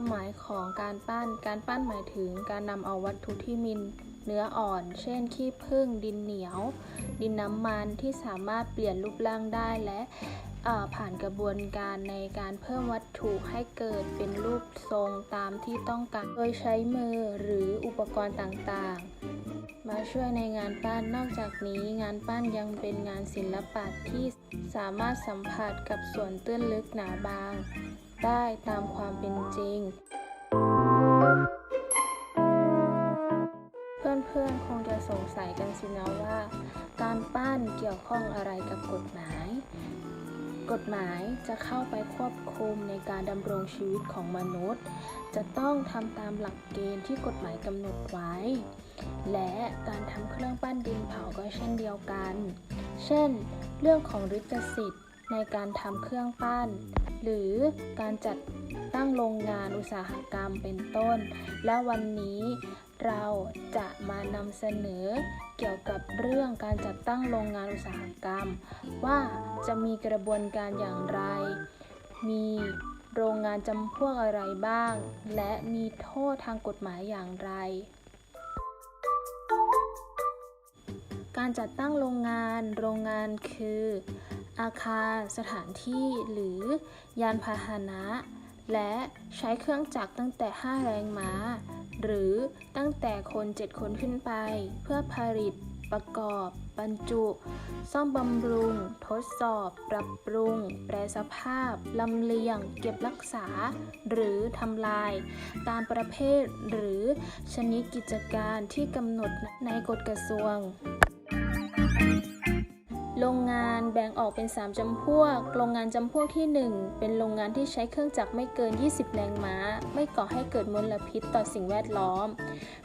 ความหมายของการปั้น การปั้นหมายถึงการนำเอาวัตถุที่มีเนื้ออ่อน เช่น ขี้ผึ้ง ดินเหนียว ดินน้ำมันที่สามารถเปลี่ยนรูปร่างได้และผ่านกระบวนการในการเพิ่มวัตถุให้เกิดเป็นรูปทรงตามที่ต้องการ โดยใช้มือหรืออุปกรณ์ต่างๆ มาช่วยในงานปั้น นอกจากนี้งานปั้นยังเป็นงานศิลปะที่สามารถสัมผัสกับส่วนตื้นลึกหนาบาง ได้ตามความเป็น จริง เพื่อนๆคงจะสงสัยกันสินะว่า การปั้นเกี่ยวข้องอะไรกับกฎหมาย กฎหมายจะเข้าไปควบคุมในการดำรงชีวิตของมนุษย์ จะต้องทำตามหลักเกณฑ์ที่กฎหมายกำหนดไว้ และการทำเครื่องปั้นดินเผาก็เช่นเดียวกัน เช่น เรื่องของลิขสิทธิ์ ในการทำเครื่องปั้น หรือการจัดตั้งโรงงานอุตสาหกรรมเป็นต้น และวันนี้เราจะมานำเสนอเกี่ยวกับเรื่องการจัดตั้งโรงงานอุตสาหกรรม ว่าจะมีกระบวนการอย่างไร มีโรงงานจำพวกอะไรบ้าง และมีโทษทางกฎหมายอย่างไร การจัดตั้งโรงงาน โรงงานคือ อาคาร สถานที่ หรือยานพาหนะ และใช้เครื่องจักรตั้งแต่ 5 แรงม้า หรือตั้งแต่คน 7 คนขึ้นไป เพื่อผลิต ประกอบ บรรจุ ซ่อมบำรุง ทดสอบ ปรับปรุง แปรสภาพ ลำเลียง เก็บรักษา หรือทำลาย ตามประเภทหรือชนิดกิจการที่กำหนดในกฎกระทรวง โรงงานแบ่งออกเป็น 3จำพวก โรงงานจำพวกที่ 1 เป็นโรงงานที่ใช้เครื่องจักรไม่เกิน 20 แรงม้า ไม่ก่อให้เกิดมลพิษต่อสิ่งแวดล้อม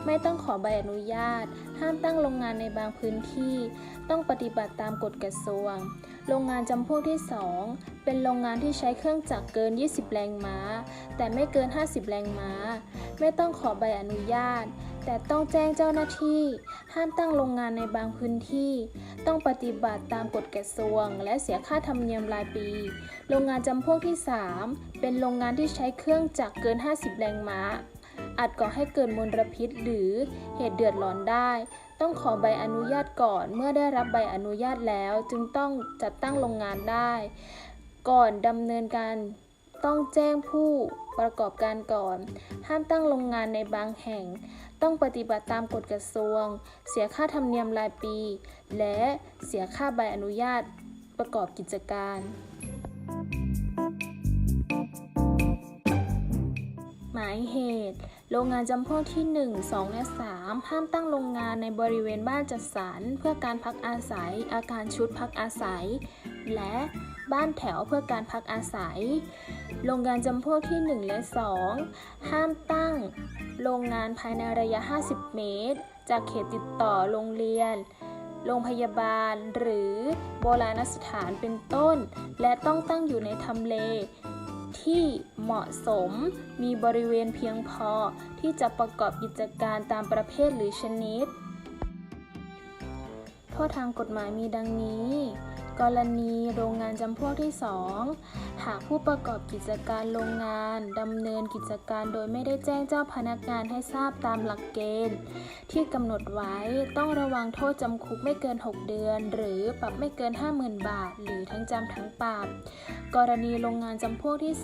ไม่ต้องขอใบอนุญาต ห้ามตั้งโรงงานในบางพื้นที่ ต้องปฏิบัติตามกฎกระทรวง โรงงานจำพวกที่ 2 เป็นโรงงานที่ใช้เครื่องจักรเกิน 20 แรงม้า แต่ไม่เกิน 50 แรงม้า ไม่ต้องขอใบอนุญาต แต่ต้องแจ้งเจ้าหน้าที่ ห้ามตั้งโรงงานในบางพื้นที่ ต้องปฏิบัติตามกฎกระทรวง และเสียค่าธรรมเนียมรายปี โรงงานจำพวกที่ 3 เป็นโรงงานที่ใช้เครื่องจักรเกิน 50 แรงม้า อาจก่อให้เกิดมลพิษหรือเหตุเดือดร้อนได้ ต้องขอใบอนุญาตก่อน เมื่อได้รับใบอนุญาตแล้ว จึงต้องจัดตั้งโรงงานได้ ก่อนดำเนินการ ต้องแจ้งผู้ประกอบการก่อน ห้ามตั้งโรงงานในบางแห่ง ต้องปฏิบัติตามกฎกระทรวง เสียค่าธรรมเนียมรายปี และเสียค่าใบอนุญาตประกอบกิจการ หมายเหตุ โรงงานจำพวกที่ 1 2 และ 3 ห้ามตั้งโรงงานในบริเวณบ้านจัดสรรเพื่อการพักอาศัย อาคารชุดพักอาศัย และบ้านแถวเพื่อการพักอาศัย โรงงานจำพวกที่ 1 และ 2 ห้ามตั้งโรงงานภายในระยะ 50 เมตร จากเขตติดต่อโรงเรียน โรงพยาบาล หรือโบราณสถานเป็นต้น และต้องตั้งอยู่ในทำเลที่เหมาะสมมีบริเวณเพียงพอที่จะประกอบกิจการตามประเภทหรือชนิด โทษทางกฎหมายมีดังนี้ กรณีโรงงานจำพวกที่ 2 หากผู้ประกอบกิจการโรงงานดำเนินกิจการโดยไม่ได้แจ้งเจ้าพนักงานให้ทราบตามหลักเกณฑ์ ที่กำหนดไว้ต้องระวังโทษจำคุกไม่เกิน 6 เดือน หรือปรับไม่เกิน 50,000 บาท หรือทั้งจำทั้งปรับ กรณีโรงงานจำพวกที่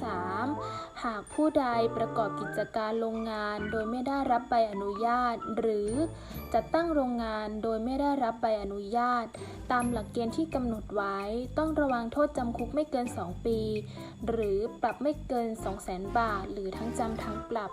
3 หากผู้ใดประกอบกิจการโรงงานโดยไม่ได้รับใบอนุญาต หรือจัดตั้งโรงงานโดยไม่ได้รับใบอนุญาต ตามหลักเกณฑ์ที่กำหนดไว้ไว้ ต้องระวังโทษจำคุกไม่เกิน 2 ปี หรือปรับไม่เกิน 200,000 บาท หรือทั้งจำทั้งปรับ